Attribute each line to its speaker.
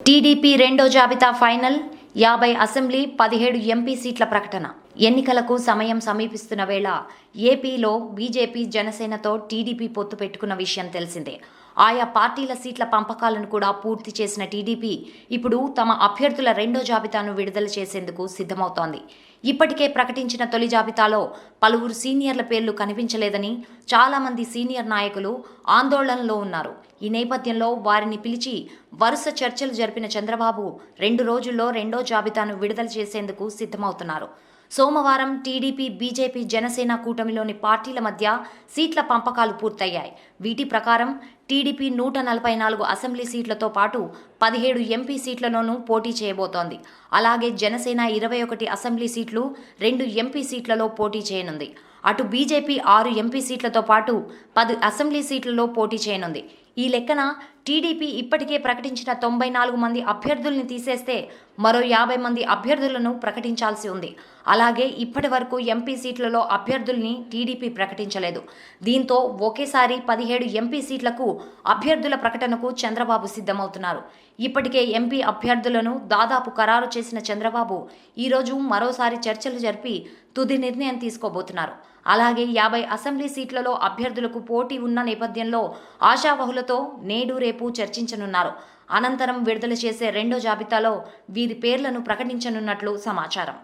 Speaker 1: TDP రెండో జాబితా final యాభై అసెంబ్లీ పదిహేడు ఎంపీ సీట్ల ప్రకటన. ఎన్నికలకు సమయం సమీపిస్తున్న వేళ ఏపీలో బీజేపీ జనసేనతో టీడీపీ పొత్తు పెట్టుకున్న విషయం తెలిసిందే. ఆయా పార్టీల సీట్ల పంపకాలను కూడా పూర్తి చేసిన టీడీపీ ఇప్పుడు తమ అభ్యర్థుల రెండో జాబితాను విడుదల చేసేందుకు సిద్ధమవుతోంది. ఇప్పటికే ప్రకటించిన తొలి జాబితాలో పలువురు సీనియర్ల పేర్లు కనిపించలేదని చాలామంది సీనియర్ నాయకులు ఆందోళనలో ఉన్నారు. ఈ నేపథ్యంలో వారిని పిలిచి వరుస చర్చలు జరిపిన చంద్రబాబు రెండు రోజుల్లో రెండో జాబితాను విడుదల చేసేందుకు సిద్ధమవుతున్నారు. సోమవారం టీడీపీ బీజేపీ జనసేన కూటమిలోని పార్టీల మధ్య సీట్ల పంపకాలు పూర్తయ్యాయి. వీటి ప్రకారం టీడీపీ నూట నలభై నాలుగు అసెంబ్లీ సీట్లతో పాటు పదిహేడు ఎంపీ సీట్లలోనూ పోటీ చేయబోతోంది. అలాగే జనసేన ఇరవై ఒకటి అసెంబ్లీ సీట్లు రెండు ఎంపీ సీట్లలో పోటీ చేయనుంది. అటు బీజేపీ ఆరు ఎంపీ సీట్లతో పాటు పది అసెంబ్లీ సీట్లలో పోటీ చేయనుంది. ఈ లెక్కన టీడీపీ ఇప్పటికే ప్రకటించిన తొంభై నాలుగు మంది అభ్యర్థుల్ని తీసేస్తే మరో యాభై మంది అభ్యర్థులను ప్రకటించాల్సి ఉంది. అలాగే ఇప్పటి వరకు ఎంపీ సీట్లలో అభ్యర్థుల్ని టీడీపీ ప్రకటించలేదు. దీంతో ఒకేసారి పదిహేడు ఎంపీ సీట్లకు అభ్యర్థుల ప్రకటనకు చంద్రబాబు సిద్ధమవుతున్నారు. ఇప్పటికే ఎంపీ అభ్యర్థులను దాదాపు ఖరారు చేసిన చంద్రబాబు ఈరోజు మరోసారి చర్చలు జరిపి తుది నిర్ణయం తీసుకోబోతున్నారు. అలాగే యాభై అసెంబ్లీ సీట్లలో అభ్యర్థులకు పోటీ ఉన్న నేపథ్యంలో ఆశావహులతో నేడు రేపు చర్చించనున్నారు. అనంతరం విడుదల చేసే రెండో జాబితాలో వీరి పేర్లను ప్రకటించనున్నట్లు సమాచారం.